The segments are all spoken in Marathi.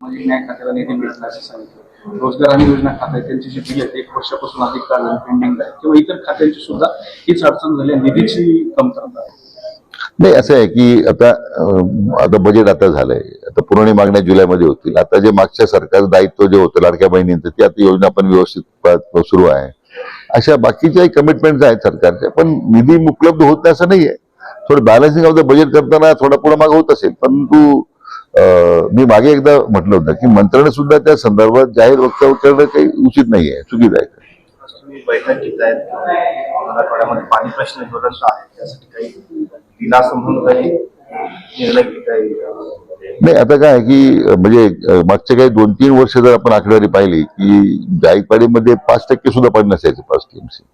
म्हणजे न्याय खात्याला निधी मिळत असं सांगितलं. रोजगार आणि योजना खात आहे त्यांची जी बिल आहेत एक वर्षापासून अधिक काळ पेंडिंग आहे किंवा इतर खात्यांची सुद्धा हीच अडचण झाली निधीची कमतरता आहे. नाही असं आहे की आता आता बजेट आता झालंय. आता पुरवणी मागण्या जुलैमध्ये होतील. आता जे मागच्या सरकार दायित्व जे होतं लाडक्या बहिणींचं ते आता योजना पण व्यवस्थित सुरू आहे. अशा बाकीच्याही कमिटमेंट आहेत सरकारच्या पण निधी उपलब्ध होत नाही असं नाहीये. थोडं बॅलन्सिंग ऑफ द बजेट करताना थोडा पुढे माग होत असेल परंतु मी मागे एकदा म्हटलं होतं की मंत्र्याने सुद्धा त्या संदर्भात जाहीर वक्तव्य करणं काही उचित चुकीचं आहे. पाणी प्रश्न ज्वलंत आहे नाही आता काय की म्हणजे अं, मागच्या काही दोन तीन वर्ष जर आपण आकडेवारी पाहिली की जायकवाडीमध्ये पाच टक्के सुद्धा पाणी नसायचं पाच टीएमसी.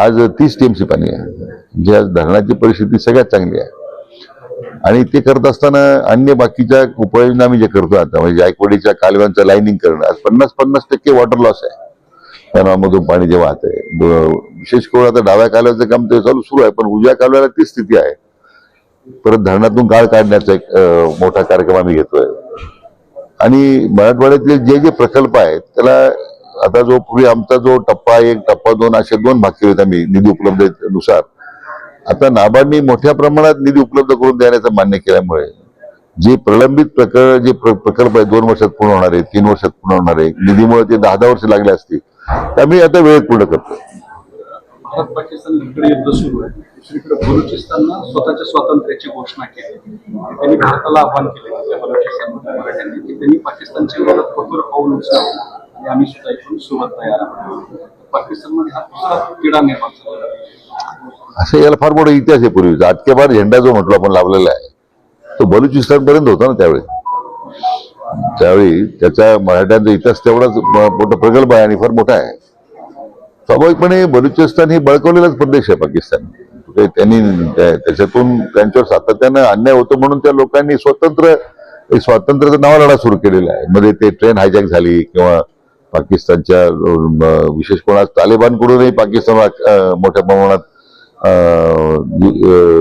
आज तीस टीएमसी पाणी आहे. जे आज धरणाची परिस्थिती सगळ्यात चांगली आहे. आणि ते करत असताना अन्य बाकीच्या उपाययोजना आम्ही जे करतो आता म्हणजे जायकवाडीच्या कालव्यांचं लाईनिंग करणं आज पन्नास पन्नास टक्के वॉटर लॉस आहे. कॅनॉलमधून पाणी जे वाहत आहे. विशेष करून आता डाव्या कालव्याचं काम ते चालू सुरू आहे पण उजव्या कालव्याला ती स्थिती आहे. परत धरणातून काळ काढण्याचा एक मोठा कार्यक्रम आम्ही घेतोय. आणि मराठवाड्यातले जे जे प्रकल्प आहेत त्याला आता जो पूर्वी आमचा जो टप्पा एक टप्पा दोन असे दोन भाग केलेत आम्ही निधी उपलब्धतेनुसार. आता नाबार्डनी मोठ्या प्रमाणात निधी उपलब्ध करून देण्याचं मान्य केल्यामुळे जे प्रलंबित प्रकल्प जे प्रकल्प आहे दोन वर्षात पूर्ण होणार आहे तीन वर्षात पूर्ण होणार आहे निधीमुळे ते दहा दहा वर्ष लागले असतील तर आम्ही आता वेळेत पूर्ण करतो भारत पाकिस्तान इकडे युद्ध सुरू आहे. दुसरीकडे बलुचिस्ताननं स्वतःच्या स्वातंत्र्याची घोषणा केली. त्यांनी भारताला आव्हान केले बलुचिस्तान मराठ्यांनी की त्यांनी पाकिस्तानच्या विरोधात कठोर पाऊल उचलावं आणि आम्ही सुद्धा इथून सुरुवात तयार आहोत पाकिस्तानमध्ये हा दुसरा तिढा निर्माण झाला. असं याला फार मोठा इतिहास आहे पूर्वीचा. आटकेबार झेंडा जो म्हटलो आपण लावलेला आहे तो बलुचिस्तान पर्यंत होता ना त्यावेळी. त्यावेळी त्याचा मराठ्यांचा इतिहास तेवढाच मोठा प्रगल्भ आहे आणि फार मोठा आहे. स्वाभाविकपणे बलुचिस्तान ही बळकवलेलाच प्रदेश आहे पाकिस्तान. त्यांनी त्याच्यातून त्यांच्यावर सातत्यानं अन्याय होतो म्हणून त्या लोकांनी स्वतंत्र स्वातंत्र्याचा नावा लढा सुरू केलेला आहे. मध्ये ते ट्रेन हायजॅक झाली किंवा पाकिस्तानच्या विशेष कोणा तालिबानकडूनही पाकिस्तान मोठ्या प्रमाणात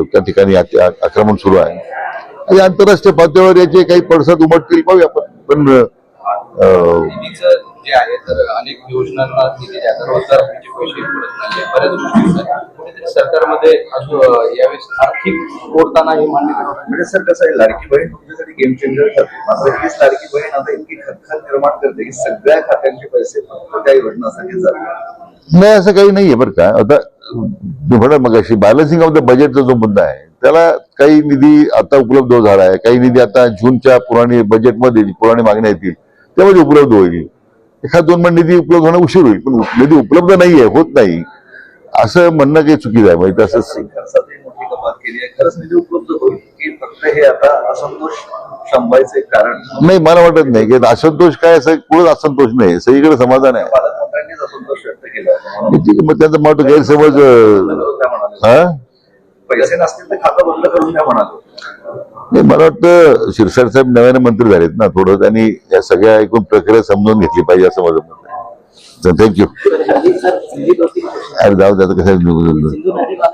त्या ठिकाणी आक- आक- आक्रमण सुरू आहे. आणि आंतरराष्ट्रीय पातळीवर याचे काही पडसाद उमटतील पाहूया आपण. पण जे आहे तर अनेक योजनांना निधी द्यायचा रोजगार हमीचे पैसे मिळत नाही बऱ्याच गोष्टी आहेत. कुठेतरी सरकारमध्ये यावेळेस आर्थिक कोरताना हे मान्य. म्हणजे सर कसं आहे लाडकी बहीण तुमच्यासाठी गेम चेंजर ठरते. मात्र हीच लाडकी बहीण आता इतकी खतखत निर्माण करते की सगळ्या खात्यांचे पैसे फक्त त्या योजनासाठी जातात. नाही असं काही नाहीये बरं का. आता मी म्हणा मग अशी बॅलन्सिंग ऑफ द बजेटचा जो मुद्दा आहे त्याला काही निधी आता उपलब्ध झाला आहे काही निधी आता जूनच्या पुराणी बजेटमध्ये पुराणी मागण्या येतील त्यामध्ये उपलब्ध होईल. एखाद दोन महिने निधी उपलब्ध होणं उशीर होईल पण निधी उपलब्ध नाहीये होत नाही असं म्हणणं काही चुकीचं आहे आहे. एक कारण? नाही मला वाटत नाही की असंतोष काय असं कुठंच असंतोष नाही सगळीकडे समाधान आहे. ठीक आहे, मग त्यांचं मत गैरसमज हा? पैसे नसतील तर खातं बंद करून द्या म्हणाले नाही मला वाटतं शिरसाट साहेब नव्याने मंत्री झालेत ना थोडं त्यांनी या सगळ्या एकूण प्रक्रिया समजून घेतली पाहिजे असं माझं मत आहे. थँक्यू अरे जाऊ द्या कसं